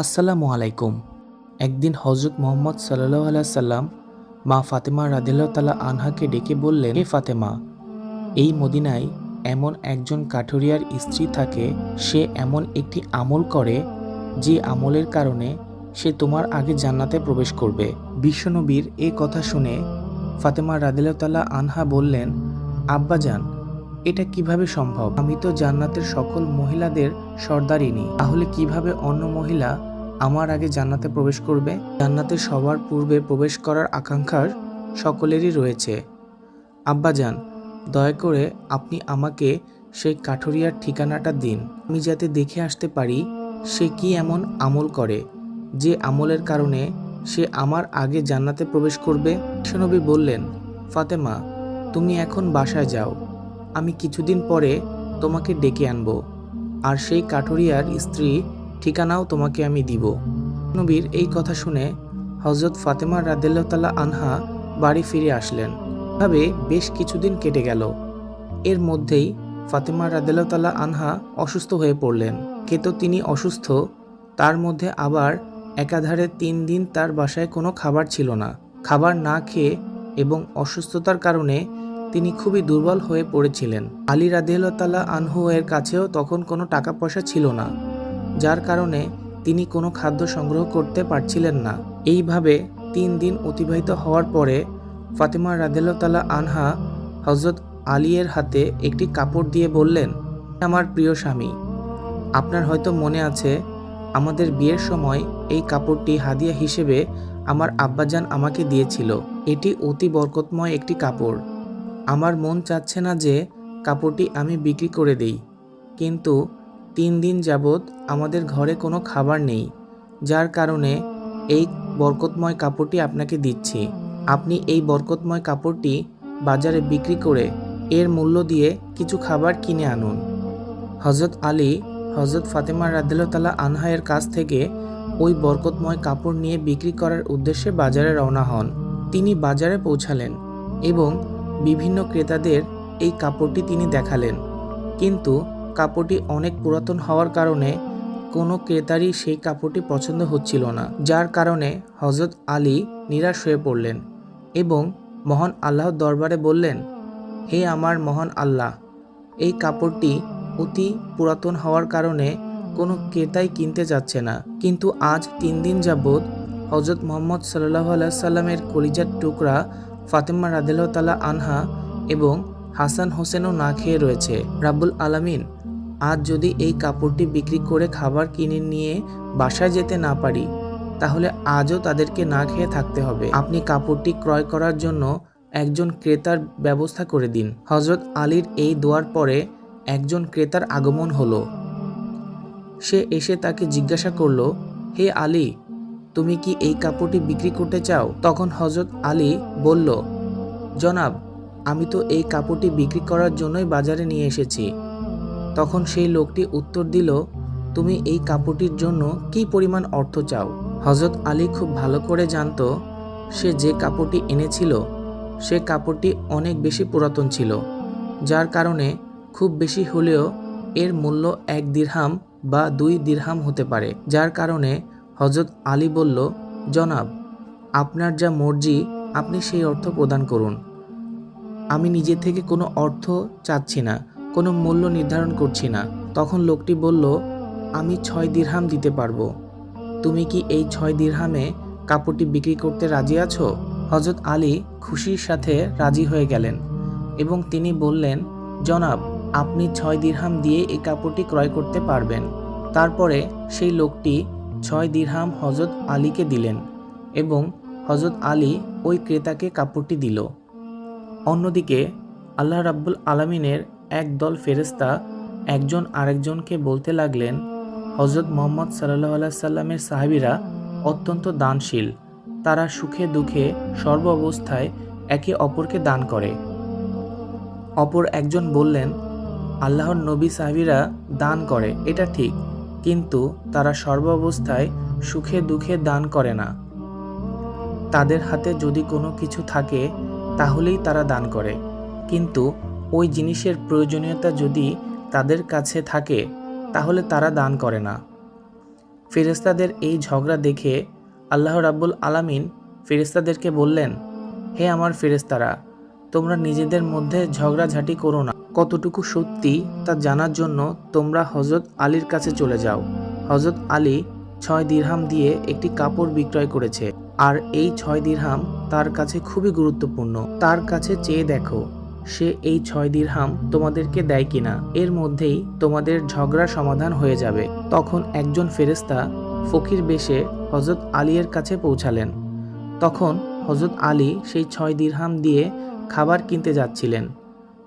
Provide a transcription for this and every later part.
আসসালামু আলাইকুম। একদিন হজরত মোহাম্মদ সাল্লাহ সাল্লাম মা ফাতেমা রাদিল্লাহ তালা আনহাকে ডেকে বললেন, হে ফাতেমা, এই মদিনায় এমন একজন কাঠুরিয়ার স্ত্রী থাকে, সে এমন একটি আমল করে, যে আমলের কারণে সে তোমার আগে জান্নাতে প্রবেশ করবে। বিশ্বনবীর এই কথা শুনে ফাতেমা রাদিল্লাহ আনহা বললেন আব্বাজান এটা কীভাবে সম্ভব? আমি তো জান্নাতের সকল মহিলাদের সর্দারিনী, তাহলে কীভাবে অন্য মহিলা আমার আগে জান্নাতে প্রবেশ করবে। জান্নাতে সবার পূর্বে প্রবেশ করার আকাঙ্ক্ষার সকলেরই রয়েছে। আব্বাজান, দয়া করে আপনি আমাকে সেই কাঠুরিয়ার ঠিকানাটা দিন। আমি যাতে দেখে আসতে পারি সে কি এমন আমল করে, যে আমলের কারণে সে আমার আগে জান্নাতে প্রবেশ করবে? বিশ্বনবী বললেন, ফাতেমা, তুমি এখন বাসায় যাও। আমি কিছুদিন পরে তোমাকে ডেকে আনব। আর সেই কাঠুরিয়ার স্ত্রী ঠিকানাও তোমাকে আমি দিব। নবীর এই কথা শুনে হজরত ফাতেমা রাদেল্লাহ আনহা বাড়ি ফিরে আসলেন। ভাবে বেশ কিছুদিন কেটে গেল। এর মধ্যেই ফাতেমা রাদেল্লাহ আনহা অসুস্থ হয়ে পড়লেন। তো তিনি অসুস্থ, তার মধ্যে আবার একাধারে তিন দিন তার বাসায় কোনো খাবার ছিল না। খাবার না খেয়ে এবং অসুস্থতার কারণে তিনি খুবই দুর্বল হয়ে পড়েছিলেন। আলী রাদিয়াল্লাহ আনহু এর কাছেও তখন কোনো টাকা পয়সা ছিল না। যার কারণে তিনি কোনো খাদ্য সংগ্রহ করতে পারছিলেন না। এইভাবে তিন দিন অতিবাহিত হওয়ার পরে ফাতেমা রাদেলতালা আনহা হজরত আলিয়ের হাতে একটি কাপড় দিয়ে বললেন, আমার প্রিয় স্বামী, আপনার হয়তো মনে আছে, আমাদের বিয়ের সময় এই কাপড়টি হাদিয়া হিসেবে আমার আব্বাজান আমাকে দিয়েছিল। এটি অতি বরকতময় একটি কাপড়। আমার মন চাচ্ছে না যে কাপড়টি আমি বিক্রি করে দেই। কিন্তু তিন দিন যাবৎ আমাদের ঘরে কোনো খাবার নেই, যার কারণে এই বরকতময় কাপড়টি আপনাকে দিচ্ছি। আপনি এই বরকতময় কাপড়টি বাজারে বিক্রি করে এর মূল্য দিয়ে কিছু খাবার কিনে আনুন। হজরত আলী হজরত ফাতেমা রাদিল্লাহ আনহায়ের কাছ থেকে ওই বরকতময় কাপড় নিয়ে বিক্রি করার উদ্দেশ্যে বাজারে রওনা হন। তিনি বাজারে পৌঁছালেন এবং বিভিন্ন ক্রেতাদের এই কাপড়টি তিনি দেখালেন। কিন্তু কাপড়টি অনেক পুরাতন হওয়ার কারণে কোনো ক্রেতারই সেই কাপড়টি পছন্দ হচ্ছিল না, যার কারণে হজরত আলী নিরাশ হয়ে পড়লেন এবং মহান আল্লাহর দরবারে বললেন, হে আমার মহান আল্লাহ, এই কাপড়টি অতি পুরাতন হওয়ার কারণে কোনো ক্রেতাই কিনতে যাচ্ছে না। কিন্তু আজ তিন দিন যাবৎ হজরত মোহাম্মদ সাল্লাহ সাল্লামের কলিজার টুকরা ফাতেমা রাদিল্লাহ তালা আনহা এবং হাসান হোসেনও না খেয়ে রয়েছে। রাব্বুল আলামিন আজ যদি এই কাপড়টি বিক্রি করে খাবার কিনে নিয়ে বাসায় যেতে না পারি, তাহলে আজও তাদেরকে না খেয়ে থাকতে হবে। আপনি কাপড়টি ক্রয় করার জন্য একজন ক্রেতার ব্যবস্থা করে দিন। হজরত আলীর এই দোয়ার পরে একজন ক্রেতার আগমন হলো। সে এসে তাকে জিজ্ঞাসা করল, হে আলী, তুমি কি এই কাপড়টি বিক্রি করতে চাও? তখন হজরত আলী বলল, জনাব, আমি তো এই কাপড়টি বিক্রি করার জন্যই বাজারে নিয়ে এসেছি। তখন সেই লোকটি উত্তর দিল, তুমি এই কাপড়টির জন্য কি পরিমাণ অর্থ চাও? হজরত আলী খুব ভালো করে জানত, সে যে কাপড়টি এনেছিল, সে কাপড়টি অনেক বেশি পুরাতন ছিল, যার কারণে খুব বেশি হলেও এর মূল্য এক দিরহাম বা দুই দিরহাম হতে পারে, যার কারণে হজরত আলী বলল, জনাব, আপনার যা মর্জি, আপনি সেই অর্থ প্রদান করুন। আমি নিজে থেকে কোনো অর্থ চাচ্ছি না। কোনো মূল্য নির্ধারণ করছি না। তখন লোকটি বলল, আমি ছয় দিরহাম দিতে পারব। তুমি কি এই ছয় দিরহামে কাপড়টি বিক্রি করতে রাজি আছো? হজরত আলী খুশির সাথে রাজি হয়ে গেলেন এবং তিনি বললেন, জনাব, আপনি ছয় দিরহাম দিয়ে এই কাপড়টি ক্রয় করতে পারবেন। তারপরে সেই লোকটি ছয় দিরহাম হজরত আলীকে দিলেন এবং হজরত আলী ওই ক্রেতাকে কাপড়টি দিল। অন্যদিকে আল্লাহ রাব্বুল আলমিনের একদল ফেরেস্তা একজন আরেকজনকে বলতে লাগলেন হজরত মোহাম্মদ সাল্লাহ সাল্লামের সাহাবিরা অত্যন্ত দানশীল। তারা সুখে দুঃখে সর্ব অবস্থায় একে অপরকে দান করে। অপর একজন বললেন, আল্লাহর নবী সাহাবিরা দান করে, এটা ঠিক, কিন্তু তারা সর্ব অবস্থায় সুখে দুঃখে দান করে না। তাদের হাতে যদি কোনো কিছু থাকে, তাহলেই তারা দান করে। কিন্তু ওই জিনিসের প্রয়োজনীয়তা যদি তাদের কাছে থাকে, তাহলে তারা দান করে না। ফেরেস্তাদের এই ঝগড়া দেখে আল্লাহ রাব্বুল আলামিন ফেরেস্তাদেরকে বললেন, হে আমার ফেরেস্তারা তোমরা নিজেদের মধ্যে ঝগড়াঝাটি করো না। কতটুকু সত্যি তা জানার জন্য তোমরা হজরত আলীর কাছে চলে যাও। হজরত আলী ছয় দিরহাম দিয়ে একটি কাপড় বিক্রয় করেছে। আর এই ছয় দিরহাম তার কাছে খুবই গুরুত্বপূর্ণ। তার কাছে চেয়ে দেখো সে এই ছয় দিরহাম তোমাদেরকে দেয় কিনা, এর মধ্যেই তোমাদের ঝগড়া সমাধান হয়ে যাবে। তখন একজন ফেরেস্তা ফকির বেশে হজরত আলীর কাছে পৌঁছালেন। তখন হজরত আলী সেই ছয় দিরহাম দিয়ে খাবার কিনতে যাচ্ছিলেন।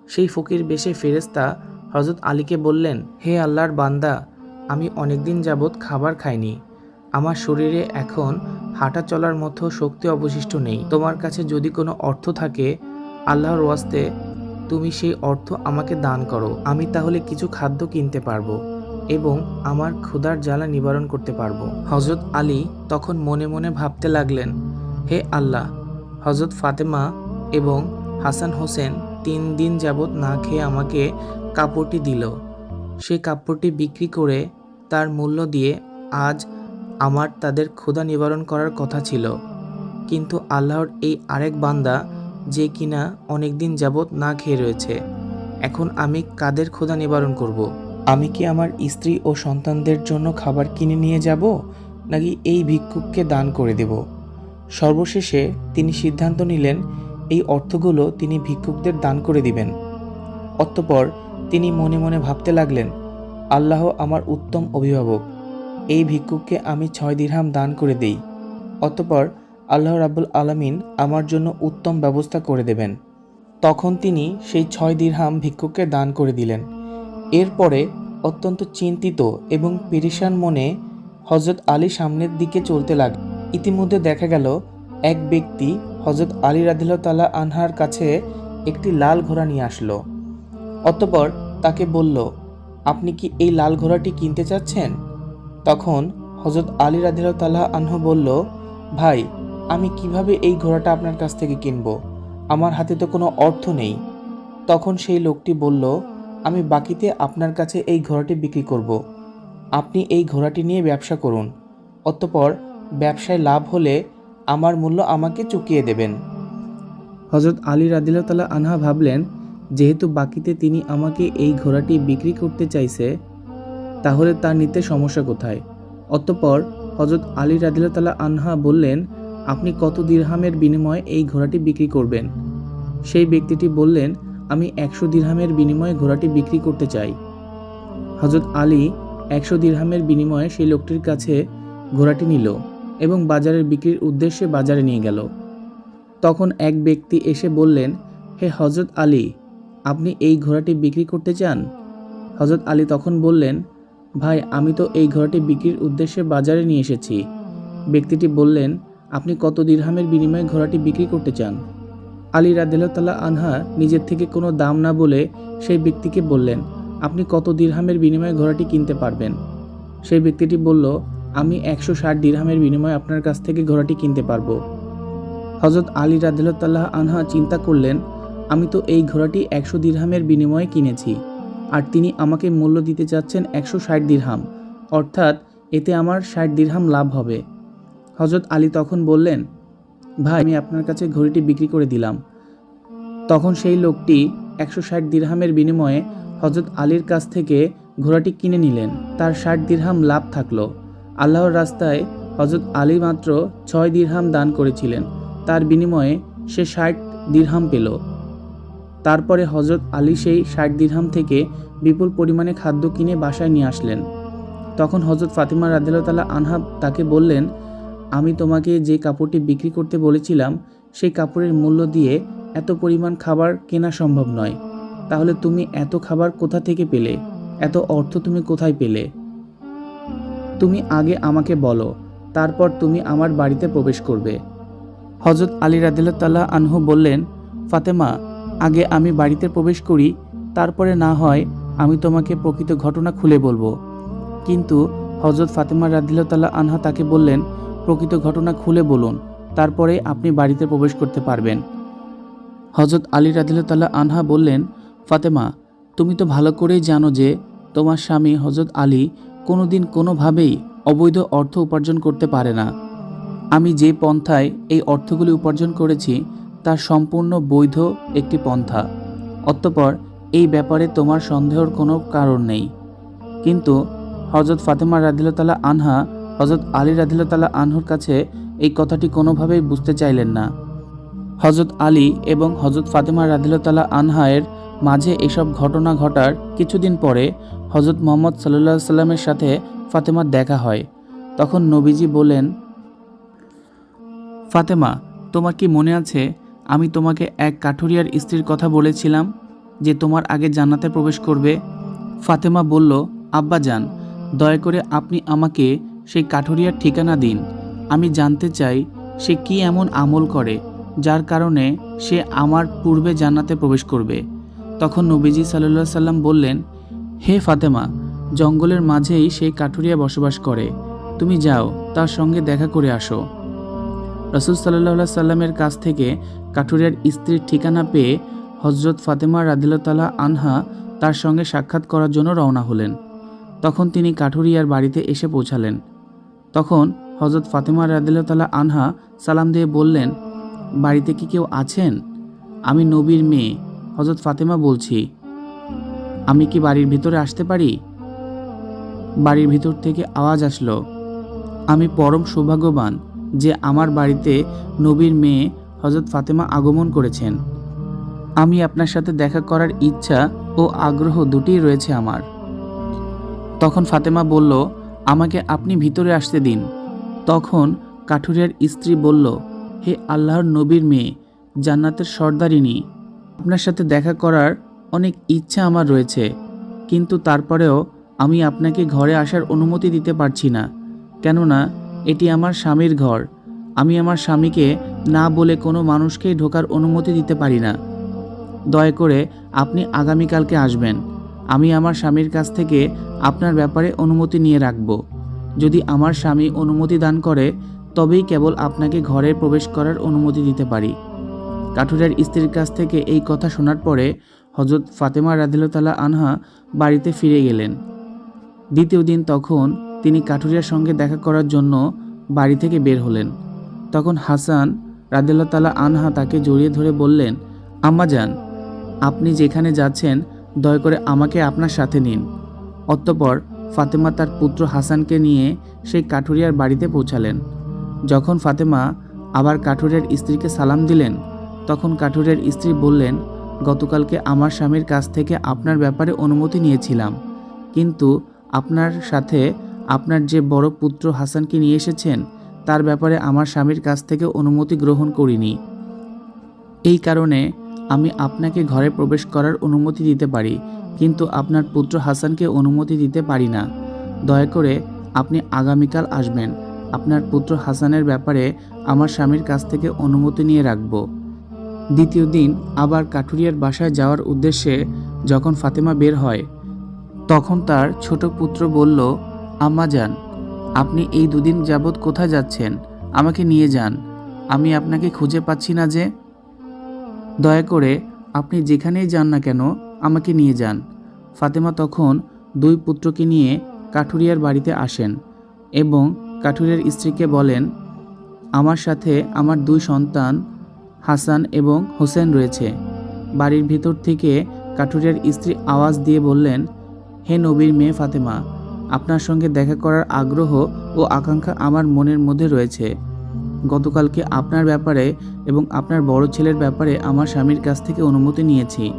সেই ফকির বেশে ফেরেস্তা হজরত আলীকে বললেন, হে আল্লাহর বান্দা, আমি অনেকদিন যাবৎ খাবার খাইনি। আমার শরীরে এখন হাঁটা চলার মতো শক্তি অবশিষ্ট নেই। তোমার কাছে যদি কোনো অর্থ থাকে, আল্লাহর ওয়াস্তে তুমি সেই অর্থ আমাকে দান করো, আমি তাহলে কিছু খাদ্য কিনতে পারব এবং আমার ক্ষুধার জ্বালা নিবারণ করতে পারব। হজরত আলী তখন মনে মনে ভাবতে লাগলেন, হে আল্লাহ হজরত ফাতেমা এবং হাসান হোসেন তিন দিন যাবৎ না খেয়ে আমাকে কাপড়টি দিল। সেই কাপড়টি বিক্রি করে তার মূল্য দিয়ে আজ আমার তাদের ক্ষুধা নিবারণ করার কথা ছিল। কিন্তু আল্লাহর এই আরেক বান্দা যে কিনা অনেক দিন যাবৎ না খেয়ে রয়েছে। এখন আমি কাদের ক্ষুধা নিবারণ করব। আমি কি আমার স্ত্রী ও সন্তানদের জন্য খাবার কিনে নিয়ে যাব, নাকি এই ভিক্ষুককে দান করে দেব? সর্বশেষে তিনি সিদ্ধান্ত নিলেন, এই অর্থগুলো তিনি ভিক্ষুকদের দান করে দিবেন। অতঃপর তিনি মনে মনে ভাবতে লাগলেন, আল্লাহ আমার উত্তম অভিভাবক, এই ভিক্ষুককে আমি ছয় দিরহাম দান করে দেই। অতঃপর আল্লাহ রাব্বুল আলামিন আমার জন্য উত্তম ব্যবস্থা করে দেবেন। তখন তিনি সেই ছয় দিরহাম ভিক্ষুককে দান করে দিলেন। এরপরে অত্যন্ত চিন্তিত এবং পেরেশান মনে হজরত আলী সামনের দিকে চলতে লাগ ইতিমধ্যে দেখা গেল, এক ব্যক্তি হজরত আলী তালা আনহার কাছে একটি লাল ঘোড়া নিয়ে আসলো। অতঃপর তাকে বলল, আপনি কি এই লাল ঘোড়াটি কিনতে চাচ্ছেন? তখন হজরত আলী তাল্লাহ আনহু বলল, ভাই আমি কীভাবে এই ঘোড়াটা আপনার কাছ থেকে কিনব? আমার হাতে তো কোনো অর্থ নেই। তখন সেই লোকটি বলল, আমি বাকিতে আপনার কাছে এই ঘোড়াটি বিক্রি করব। আপনি এই ঘোড়াটি নিয়ে ব্যবসা করুন। অতঃপর ব্যবসায় লাভ হলে আমার মূল্য আমাকে চুকিয়ে দেবেন। হজরত আলী তাল্লাহ আনহা ভাবলেন, যেহেতু বাকিতে তিনি আমাকে এই ঘোড়াটি বিক্রি করতে চাইছে, তাহলে তার নিতে সমস্যা কোথায়? অতঃপর হজরত আলী তাল্লাহ আনহা বললেন আপনি কত দিরহামের বিনিময়ে এই ঘোড়াটি বিক্রি করবেন? সেই ব্যক্তিটি বললেন, আমি একশো দিরহামের বিনিময়ে ঘোড়াটি বিক্রি করতে চাই। হজরত আলী একশো দিরহামের বিনিময়ে সেই লোকটির কাছে ঘোড়াটি নিল এবং বাজারের বিক্রির উদ্দেশ্যে বাজারে নিয়ে গেল। তখন এক ব্যক্তি এসে বললেন, হে হজরত আলী, আপনি এই ঘোড়াটি বিক্রি করতে চান? হজরত আলী তখন বললেন, ভাই, আমি তো এই ঘোড়াটি বিক্রির উদ্দেশ্যে বাজারে নিয়ে এসেছি। ব্যক্তিটি বললেন আপনি কত দিরহামের বিনিময়ে ঘোড়াটি বিক্রি করতে চান? আলী রাদিল্লাহ আনহা নিজের থেকে কোনো দাম না বলে সেই ব্যক্তিকে বললেন, আপনি কত দিরহামের বিনিময়ে ঘোড়াটি কিনতে পারবেন? সেই ব্যক্তিটি বলল, আমি একশো ষাট দিরহামের বিনিময়ে আপনার কাছ থেকে ঘোড়াটি কিনতে পারব। হজরত আলী রাদিল্লাহ আনহা চিন্তা করলেন, আমি তো এই ঘোড়াটি একশো দিরহামের বিনিময়ে কিনেছি, আর তিনি আমাকে মূল্য দিতে চাচ্ছেন একশো ষাট দিরহাম, অর্থাৎ এতে আমার ষাট দিরহাম লাভ হবে। হজরত আলী তখন বললেন, ভাই, আমি আপনার কাছে ঘড়িটি বিক্রি করে দিলাম। তখন সেই লোকটি একশো ষাট দিরহামের বিনিময়ে হজরত আলীর কাছ থেকে ঘোড়াটি কিনে নিলেন। তার ষাট দিরহাম লাভ থাকল। আল্লাহর রাস্তায় হজরত আলী মাত্র ছয় দিরহাম দান করেছিলেন। তার বিনিময়ে সে ষাট দিরহাম পেল। তারপরে হজরত আলী সেই ষাট দিরহাম থেকে বিপুল পরিমাণে খাদ্য কিনে বাসায় নিয়ে আসলেন। তখন হজরত ফাতিমা রাদিল্লাহ আনহা তাকে বললেন আমি তোমাকে যে কাপড়টি বিক্রি করতে বলেছিলাম, সেই কাপড়ের মূল্য দিয়ে এত পরিমাণ খাবার কেনা সম্ভব নয়। তাহলে তুমি এত খাবার কোথা থেকে পেলে? এত অর্থ তুমি কোথায় পেলে? তুমি আগে আমাকে বলো, তারপর তুমি আমার বাড়িতে প্রবেশ করবে। হজরত আলী রাদিল্লাহ আনহু বললেন, ফাতেমা, আগে আমি বাড়িতে প্রবেশ করি, তারপরে না হয় আমি তোমাকে প্রকৃত ঘটনা খুলে বলব। কিন্তু হজরত ফাতেমা রাদিল্লাহ আনহা তাকে বললেন প্রকৃত ঘটনা খুলে বলুন, তারপরে আপনি বাড়িতে প্রবেশ করতে পারবেন। হজরত আলী রাদিল্লাহ আনহা বললেন, ফাতেমা, তুমি তো ভালো করেই জানো যে, তোমার স্বামী হজরত আলী কোনোদিন কোনোভাবেই অবৈধ অর্থ উপার্জন করতে পারে না। আমি যে পন্থায় এই অর্থগুলি উপার্জন করেছি তা সম্পূর্ণ বৈধ একটি পন্থা। অতঃপর এই ব্যাপারে তোমার সন্দেহর কোনো কারণ নেই। কিন্তু হজরত ফাতেমা রাদিল্লাহ আনহা হজরত আলী রাদিল্লাহ আনহুর কাছে এই কথাটি কোনোভাবেই বুঝতে চাইলেন না। হজরত আলী এবং হজরত ফাতেমা রাদিল্লাহ আনহায়ের মাঝে এসব ঘটনা ঘটার কিছুদিন পরে হজরত মোহাম্মদ সাল্লাহ সাল্লামের সাথে ফাতেমার দেখা হয়। তখন নবীজি বলেন ফাতেমা, তোমার কি মনে আছে আমি তোমাকে এক কাঠুরিয়ার স্ত্রীর কথা বলেছিলাম যে তোমার আগে জান্নাতে প্রবেশ করবে? ফাতেমা বলল, আব্বা যান, দয়া করে আপনি আমাকে সেই কাঠুরিয়ার ঠিকানা দিন। আমি জানতে চাই, সে কি এমন আমল করে, যার কারণে সে আমার পূর্বে জান্নাতে প্রবেশ করবে? তখন নবীজি সাল্লাহ সাল্লাম বললেন, হে ফাতেমা, জঙ্গলের মাঝেই সেই কাঠুরিয়া বসবাস করে। তুমি যাও, তার সঙ্গে দেখা করে আসো। রসুল সাল্লাহ সাল্লামের কাছ থেকে কাঠুরিয়ার স্ত্রীর ঠিকানা পেয়ে হজরত ফাতেমা রাদিল্লাহ আনহা তার সঙ্গে সাক্ষাৎ করার জন্য রওনা হলেন। তখন তিনি কাঠুরিয়ার বাড়িতে এসে পৌঁছালেন। তখন হজরত ফাতেমা রাদিল্লাহ আনহা সালাম দিয়ে বললেন, বাড়িতে কি কেউ আছেন? আমি নবীর মেয়ে। হজরত ফাতেমা বলছি, আমি কি বাড়ির ভিতরে আসতে পারি? বাড়ির ভিতর থেকে আওয়াজ আসলো, আমি পরম সৌভাগ্যবান যে আমার বাড়িতে নবীর মেয়ে হজরত ফাতেমা আগমন করেছেন। আমি আপনার সাথে দেখা করার ইচ্ছা ও আগ্রহ দুটিই রয়েছে আমার। তখন ফাতেমা বলল আমাকে আপনি ভিতরে আসতে দিন। তখন কাঠুরিয়ার স্ত্রী বলল, হে আল্লাহর নবীর মেয়ে, জান্নাতের সর্দারিনী, আপনার সাথে দেখা করার অনেক ইচ্ছা আমার রয়েছে। কিন্তু তারপরেও আমি আপনাকে ঘরে আসার অনুমতি দিতে পারছি না। কেননা, এটি আমার স্বামীর ঘর। আমি আমার স্বামীকে না বলে কোনো মানুষকেই ঢোকার অনুমতি দিতে পারি না। দয়া করে আপনি আগামীকালকে আসবেন। আমি আমার স্বামীর কাছ থেকে আপনার ব্যাপারে অনুমতি নিয়ে রাখব। যদি আমার স্বামী অনুমতি দান করে, তবেই কেবল আপনাকে ঘরে প্রবেশ করার অনুমতি দিতে পারি। কাঠুরিয়ার স্ত্রীর কাছ থেকে এই কথা শোনার পরে হজরত ফাতেমা রাদিল্লাহ আনহা বাড়িতে ফিরে গেলেন। দ্বিতীয় দিন তখন তিনি কাঠুরিয়ার সঙ্গে দেখা করার জন্য বাড়ি থেকে বের হলেন। তখন হাসান রাদিল্লা তালা আনহা তাকে জড়িয়ে ধরে বললেন আম্মা যান আপনি যেখানে যাচ্ছেন দয়া করে আমাকে আপনার সাথে নিন। অতঃপর ফাতেমা তার পুত্র হাসানকে নিয়ে সেই কাঠুরিয়ার বাড়িতে পৌঁছালেন। যখন ফাতেমা আবার কাঠুরিয়ার স্ত্রীকে সালাম দিলেন, তখন কাঠুরিয়ার স্ত্রী বললেন, গতকালকে আমার স্বামীর কাছ থেকে আপনার ব্যাপারে অনুমতি নিয়েছিলাম। কিন্তু আপনার সাথে আপনার যে বড় পুত্র হাসানকে নিয়ে এসেছেন, তার ব্যাপারে আমার স্বামীর কাছ থেকে অনুমতি গ্রহণ করিনি। এই কারণে আমি আপনাকে ঘরে প্রবেশ করার অনুমতি দিতে পারি, কিন্তু আপনার পুত্র হাসানকে অনুমতি দিতে পারি না। দয়া করে, আপনি আগামীকাল আসবেন। আপনার পুত্র হাসানের ব্যাপারে আমার স্বামীর কাছ থেকে অনুমতি নিয়ে রাখব। দ্বিতীয় দিন আবার কাঠুরিয়ার বাসায় যাওয়ার উদ্দেশ্যে যখন ফাতেমা বের হয়, তখন তার ছোট পুত্র বলল, আম্মা যান, আপনি এই দুদিন যাবৎ কোথায় যাচ্ছেন? আমাকে নিয়ে যান। আমি আপনাকে খুঁজে পাচ্ছি না যে দয়া করে আপনি যেখানেই যান না কেন আমাকে নিয়ে যান। ফাতেমা তখন দুই পুত্রকে নিয়ে কাঠুরিয়ার বাড়িতে আসেন এবং কাঠুরিয়ার স্ত্রীকে বলেন, আমার সাথে আমার দুই সন্তান হাসান এবং হোসেন রয়েছে। বাড়ির ভিতর থেকে কাঠুরিয়ার স্ত্রী আওয়াজ দিয়ে বললেন, হে নবীর মেয়ে ফাতেমা, আপনার সঙ্গে দেখা করার আগ্রহ ও আকাঙ্ক্ষা আমার মনের মধ্যে রয়েছে। গতকালকে আপনার ব্যাপারে এবং আপনার বড় ছেলের ব্যাপারে আমার স্বামীর কাছ থেকে অনুমতি নিয়েছি।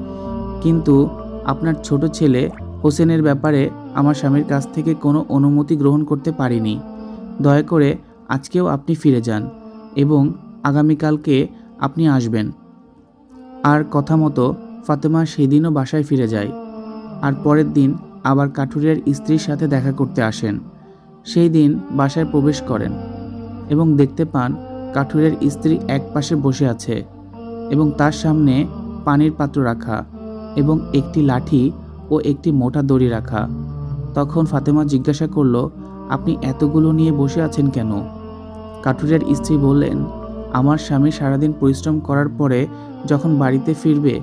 কিন্তু আপনার ছোট ছেলে হোসেনের ব্যাপারে আমার স্বামীর কাছ থেকে কোনো অনুমতি গ্রহণ করতে পারিনি। দয়া করে আজকেও আপনি ফিরে যান এবং আগামীকালকে আপনি আসবেন। আর কথা মতো ফাতেমা সেদিনও বাসায় ফিরে যায়। আর পরের দিন আবার কাঠুরিয়ার স্ত্রীর সাথে দেখা করতে আসেন। সেই দিন বাসায় প্রবেশ করেন। এবং দেখতে পান কাঠুরের স্ত্রী এক পাশে বসে আছে এবং তার সামনে পানির পাত্র রাখা এবং একটি লাঠি ও একটি মোটা দড়ি রাখা। তখন ফাতেমা জিজ্ঞাসা করল, আপনি এতগুলো নিয়ে বসে আছেন কেন? কাঠুরের স্ত্রী বললেন, আমার স্বামী সারাদিন পরিশ্রম করার পরে যখন বাড়িতে ফিরবে,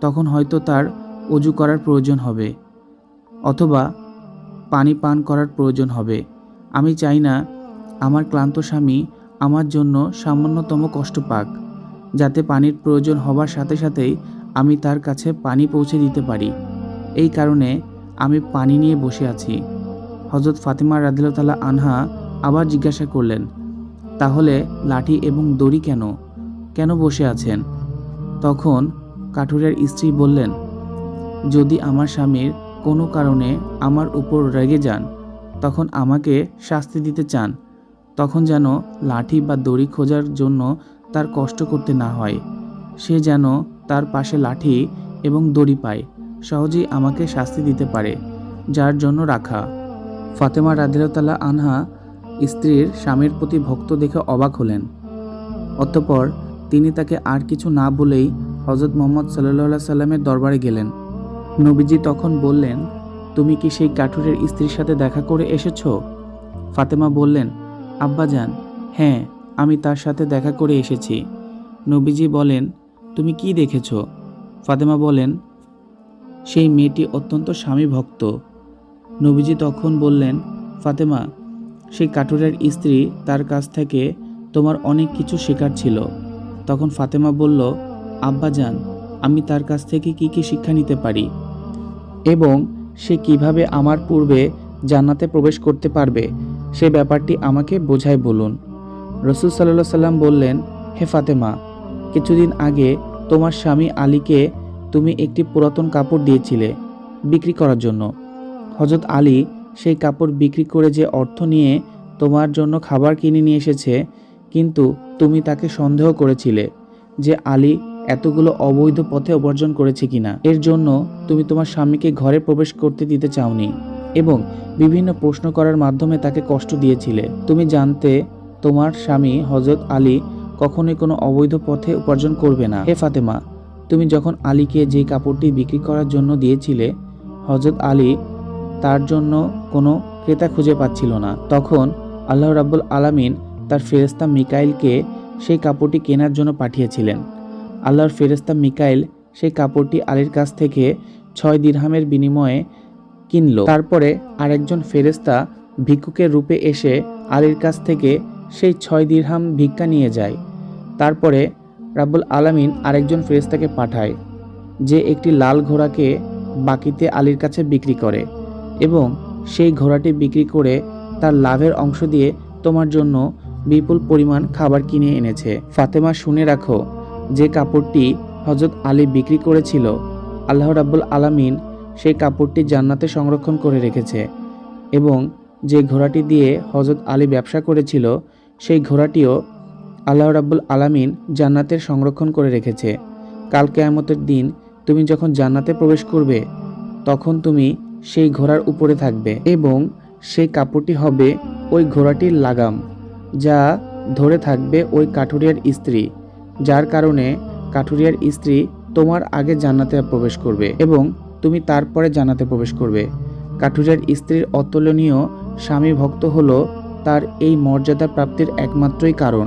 তখন হয়তো তার অজু করার প্রয়োজন হবে অথবা পানি পান করার প্রয়োজন হবে। আমি চাই না আমার ক্লান্ত স্বামী আমার জন্য সামান্যতম কষ্ট পাক, যাতে পানির প্রয়োজন হবার সাথে সাথেই আমি তার কাছে পানি পৌঁছে দিতে পারি। এই কারণে আমি পানি নিয়ে বসে আছি। হজরত ফাতিমা রাদিল্লাহ আনহা আবার জিজ্ঞাসা করলেন, তাহলে লাঠি এবং দড়ি কেন? কেন বসে আছেন? তখন কাঠুরের স্ত্রী বললেন, যদি আমার স্বামীর কোনো কারণে আমার উপর রেগে যান, তখন আমাকে শাস্তি দিতে চান। তখন যেন লাঠি বা দড়ি খোঁজার জন্য তার কষ্ট করতে না হয়। সে যেন তার পাশে লাঠি এবং দড়ি পায়, সহজেই আমাকে শাস্তি দিতে পারে, যার জন্য রাখা। ফাতেমা রাদিয়াল্লাহু আনহা স্ত্রীর স্বামীর প্রতি ভক্ত দেখে অবাক হলেন। অতঃপর তিনি তাকে আর কিছু না বলেই হজরত মোহাম্মদ সাল্লাহ সাল্লামের দরবারে গেলেন। নবীজি তখন বললেন, তুমি কি সেই কাঠুরের স্ত্রীর সাথে দেখা করে এসেছ? ফাতেমা বললেন আব্বাজান হ্যাঁ আমি তার সাথে দেখা করে এসেছি। নবীজি বলেন, তুমি কি দেখেছ? ফাতেমা বলেন, সেই মেয়েটি অত্যন্ত স্বামী ভক্ত। নবীজি তখন বললেন, ফাতেমা, সেই কাঠুরের স্ত্রী তার কাছ থেকে তোমার অনেক কিছু শেখার ছিল। তখন ফাতেমা বলল, আব্বাজান, আমি তার কাছ থেকে কি কি শিক্ষা নিতে পারি? এবং সে কীভাবে আমার পূর্বে জান্নাতে প্রবেশ করতে পারবে, সে ব্যাপারটি আমাকে বোঝায় বলুন। রসুল সাল্লাহ সাল্লাম বললেন, হে ফাতেমা, কিছুদিন আগে তোমার স্বামী আলীকে তুমি একটি পুরাতন কাপড় দিয়েছিলে বিক্রি করার জন্য। হজরত আলী সেই কাপড় বিক্রি করে যে অর্থ নিয়ে তোমার জন্য খাবার কিনে নিয়ে এসেছে, কিন্তু তুমি তাকে সন্দেহ করেছিলে যে আলী এতগুলো অবৈধ পথে উপার্জন করেছে কিনা। এর জন্য তুমি তোমার স্বামীকে ঘরে প্রবেশ করতে দিতে চাওনি। এবং বিভিন্ন প্রশ্ন করার মাধ্যমে তাকে কষ্ট দিয়েছিলে। তুমি জানতে তোমার স্বামী হজরত আলী কখনোই কোনো অবৈধ পথে উপার্জন করবে না। হে ফাতেমা, তুমি যখন আলীকে যে কাপড়টি বিক্রি করার জন্য দিয়েছিলে হজরত আলী তার জন্য কোনো ক্রেতা খুঁজে পাচ্ছিল না। তখন আল্লাহ রাব্বুল আলামিন তার ফেরেস্তা মিকাইলকে সেই কাপড়টি কেনার জন্য পাঠিয়েছিলেন। আল্লাহর ফেরেস্তা মিকাইল সেই কাপড়টি আলীর কাছ থেকে ছয় দিরহামের বিনিময়ে কিনল। তারপরে আরেকজন ফেরেস্তা ভিক্ষুকের রূপে এসে আলীর কাছ থেকে সেই ছয় দিরহাম ভিক্ষা নিয়ে যায়। তারপরে রাব্বুল আলামিন আরেকজন ফেরেস্তাকে পাঠায়, যে একটি লাল ঘোড়াকে বাকিতে আলীর কাছে বিক্রি করে এবং সেই ঘোড়াটি বিক্রি করে তার লাভের অংশ দিয়ে তোমার জন্য বিপুল পরিমাণ খাবার কিনে এনেছে। ফাতেমা শুনে রাখো, যে কাপড়টি হজরত আলী বিক্রি করেছিল, আল্লাহ রাব্বুল আলামিন সেই কাপড়টি জান্নাতে সংরক্ষণ করে রেখেছে এবং যে ঘোড়াটি দিয়ে হজরত আলী ব্যবসা করেছিল, সেই ঘোড়াটিও আল্লাহ রাব্বুল আলামিন জান্নাতের সংরক্ষণ করে রেখেছে। কাল কেয়ামতের দিন তুমি যখন জান্নাতে প্রবেশ করবে, তখন তুমি সেই ঘোড়ার উপরে থাকবে এবং সেই কাপড়টি হবে ওই ঘোড়াটির লাগাম, যা ধরে থাকবে ওই কাঠুরিয়ার স্ত্রী, যার কারণে কাঠুরিয়ার স্ত্রী তোমার আগে জান্নাতে প্রবেশ করবে এবং তুমি তারপরে জানাতে প্রবেশ করবে। কাঠুরের স্ত্রীর অতুলনীয় স্বামী ভক্ত হলো তার এই মর্যাদা প্রাপ্তির একমাত্রই কারণ।